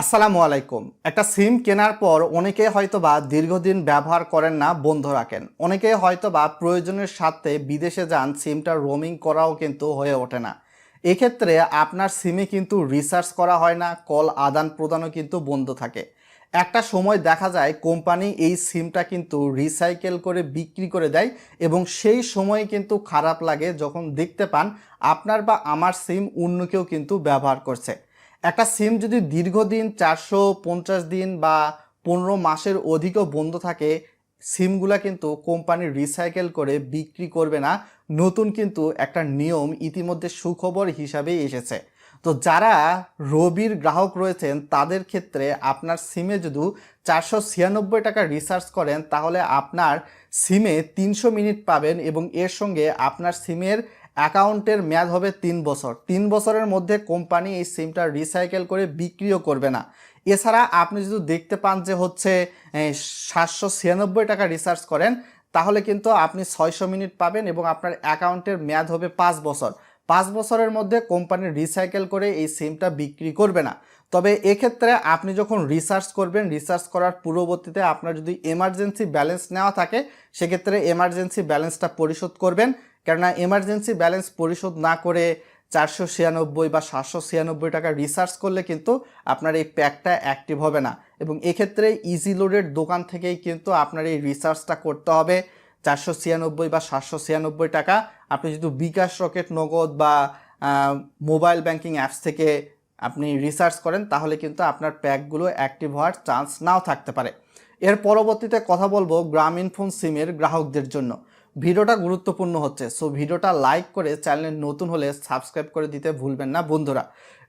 আসসালামু আলাইকুম। একটা সিম কেনার পর অনেকে হয়তো বা দীর্ঘদিন ব্যবহার করেন না, বন্ধ রাখেন। অনেকে হয়তো বা প্রয়োজনের সাথে বিদেশে যান, সিমটা রোমিং করাও কিন্তু হয়ে ওঠে না। এক্ষেত্রে আপনার সিমে কিন্তু রিসার্চ করা হয় না, কল আদান প্রদানও কিন্তু বন্ধ থাকে। একটা সময় দেখা যায় কোম্পানি এই সিমটা কিন্তু রিসাইকেল করে বিক্রি করে দেয় এবং সেই সময় কিন্তু খারাপ লাগে যখন দেখতে পান আপনার বা আমার সিম অন্য কেউ কিন্তু ব্যবহার করছে। একটা সিম যদি দীর্ঘদিন চারশো পঞ্চাশ দিন বা পনেরো মাসের অধিকও বন্ধ থাকে, সিমগুলা কিন্তু কোম্পানি রিসাইকেল করে বিক্রি করবে না। নতুন কিন্তু একটা নিয়ম ইতিমধ্যে সুখবর হিসাবেই এসেছে। তো যারা রবির গ্রাহক রয়েছেন, তাদের ক্ষেত্রে আপনার সিমে যদি চারশো ছিয়ানব্বই টাকা রিচার্জ করেন, তাহলে আপনার সিমে তিনশো মিনিট পাবেন এবং এর সঙ্গে আপনার সিমের অ্যাকাউন্টের মেয়াদ হবে তিন বছর। তিন বছরের মধ্যে কোম্পানি এই সিমটা রিসাইকেল করে বিক্রিও করবে না। এছাড়া আপনি যদি দেখতে পান যে হচ্ছে সাতশো ছিয়ানব্বই টাকা রিচার্জ করেন, তাহলে কিন্তু আপনি ছয়শো মিনিট পাবেন এবং আপনার অ্যাকাউন্টের মেয়াদ হবে পাঁচ বছর। পাঁচ বছরের মধ্যে কোম্পানি রিসাইকেল করে এই সিমটা বিক্রি করবে না। তবে এক্ষেত্রে আপনি যখন রিসার্চ করবেন রিসার্চ করার পূর্ববর্তীতে আপনার যদি এমার্জেন্সি ব্যালেন্স নেওয়া থাকে, সেক্ষেত্রে এমার্জেন্সি ব্যালেন্সটা পরিশোধ করবেন কেননা এমার্জেন্সি ব্যালেন্স পরিশোধ না করে চারশো ছিয়ানব্বই বা সাতশো ছিয়ানব্বই টাকা রিসার্চ করলে কিন্তু আপনার এই প্যাকটা অ্যাক্টিভ হবে না। এবং এক্ষেত্রে ইজি লোডের দোকান থেকেই কিন্তু আপনার এই রিসার্চটা করতে হবে। চারশো ছিয়ানব্বই বা সাতশো ছিয়ানব্বই টাকা আপনি যদি বিকাশ রকেট নগদ বা মোবাইল ব্যাংকিং অ্যাপস থেকে আপনি রিসার্চ করেন, তাহলে কিন্তু আপনার প্যাকগুলো অ্যাক্টিভ হওয়ার চান্স নাও থাকতে পারে। এর পরবর্তীতে কথা বলব গ্রামীণ ফোন সিমের গ্রাহকদের জন্য। ভিডিওটা গুরুত্বপূর্ণ হচ্ছে সো ভিডিওটা লাইক করে চ্যানেলে নতুন হলে সাবস্ক্রাইব করে দিতে ভুলবেন না বন্ধুরা।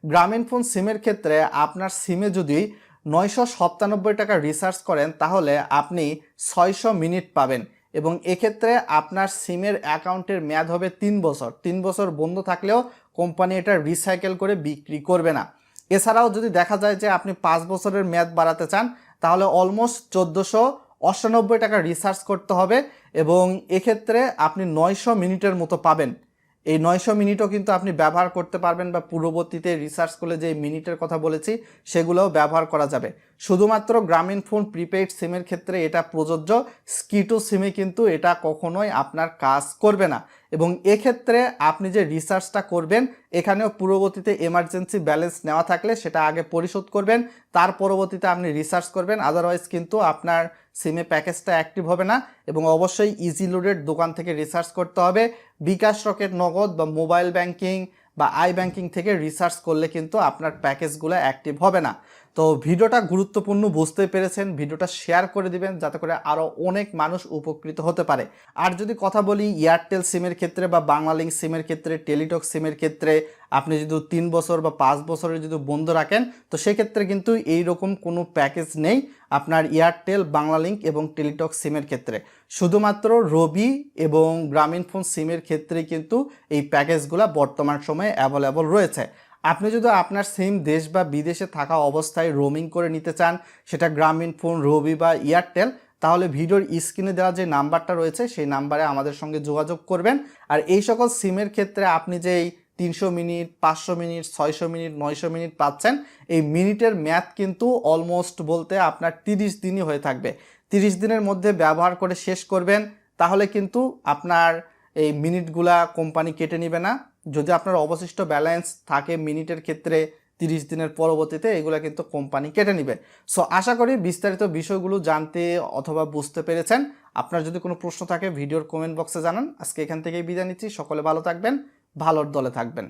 গ্রামীণ ফোন সিমের ক্ষেত্রে আপনার সিমে যদি নয়শো সাতানব্বই টাকা রিচার্জ করেন, তাহলে আপনি ছয়শো মিনিট পাবেন এবং এক্ষেত্রে আপনার সিমের অ্যাকাউন্টের মেয়াদ হবে তিন বছর। তিন বছর বন্ধ থাকলেও কোম্পানি এটা রিসাইকেল করে বিক্রি করবে না। এছাড়াও যদি দেখা যায় যে আপনি পাঁচ বছরের মেয়াদ বাড়াতে চান, তাহলে অলমোস্ট চোদ্দোশো অষ্টানব্বই টাকা রিসার্চ করতে হবে এবং এক্ষেত্রে আপনি নয়শো মিনিটের মতো পাবেন। এই নয়শো মিনিটও কিন্তু আপনি ব্যবহার করতে পারবেন বা পূর্ববর্তীতে রিসার্চ করলে যে মিনিটের কথা বলেছি, সেগুলোও ব্যবহার করা যাবে। শুধুমাত্র গ্রামীণ ফোন প্রিপেইড সিমের ক্ষেত্রে এটা প্রযোজ্য। স্কিটো সিমে কিন্তু এটা কখনোই আপনার কাজ করবে না। এবং এক্ষেত্রে আপনি যে রিসার্চটা করবেন, এখানেও পূর্ববর্তীতে এমার্জেন্সি ব্যালেন্স নেওয়া থাকলে সেটা আগে পরিশোধ করবেন, তার পরবর্তীতে আপনি রিসার্চ করবেন। আদারওয়াইজ কিন্তু আপনার সিমে প্যাকেজটা অ্যাক্টিভ হবে না এবং অবশ্যই ইজি লোডের দোকান থেকে রিসার্চ করতে হবে। বিকাশ রকেট নগদ বা মোবাইল ব্যাংকিং বা আই ব্যাংকিং থেকে রিসার্চ করলে কিন্তু আপনার প্যাকেজগুলো অ্যাক্টিভ হবে না। তো ভিডিওটা গুরুত্বপূর্ণ, বুঝতে পেরেছেন। ভিডিওটা শেয়ার করে দিবেন, যাতে করে আরও অনেক মানুষ উপকৃত হতে পারে। আর যদি কথা বলি এয়ারটেল সিমের ক্ষেত্রে বা বাংলালিঙ্ক সিমের ক্ষেত্রে, টেলিটক সিমের ক্ষেত্রে, আপনি যদি তিন বছর বা পাঁচ বছরের যদি বন্ধ রাখেন, তো সেক্ষেত্রে কিন্তু এই রকম কোনো প্যাকেজ নেই আপনার এয়ারটেল বাংলালিঙ্ক এবং টেলিটক সিমের ক্ষেত্রে। শুধুমাত্র রবি এবং গ্রামীণ ফোন সিমের ক্ষেত্রেই কিন্তু এই প্যাকেজগুলো বর্তমান সময়ে অ্যাভেলেবল রয়েছে। আপনি যদি আপনার সিম দেশ বা বিদেশে থাকা অবস্থায় রোমিং করে নিতে চান, সেটা গ্রামীণ ফোন রবি বা এয়ারটেল তাহলে ভিডিওর স্ক্রিনে দেওয়া যে নাম্বারটা রয়েছে, সেই নাম্বারে আমাদের সঙ্গে যোগাযোগ করবেন। আর এই সকল সিমের ক্ষেত্রে আপনি যে এই তিনশো মিনিট, পাঁচশো মিনিট, ছয়শো মিনিট, নয়শো মিনিট পাচ্ছেন, এই মিনিটের ম্যাথ কিন্তু অলমোস্ট বলতে আপনার তিরিশ দিনই হয়ে থাকবে। তিরিশ দিনের মধ্যে ব্যবহার করে শেষ করবেন, তাহলে কিন্তু আপনার এই মিনিটগুলা কোম্পানি কেটে নেবে না। যদি আপনার অবশিষ্ট ব্যালেন্স থাকে মিনিটের ক্ষেত্রে তিরিশ দিনের পরবর্তীতে, এগুলো কিন্তু কোম্পানি কেটে নেবে। সো আশা করি বিস্তারিত বিষয়গুলো জানতে অথবা বুঝতে পেরেছেন। আপনার যদি কোনো প্রশ্ন থাকে, ভিডিওর কমেন্ট বক্সে জানান। আজকে এখান থেকেই বিদায় নিচ্ছি। সকলে ভালো থাকবেন, ভালোর দলে থাকবেন।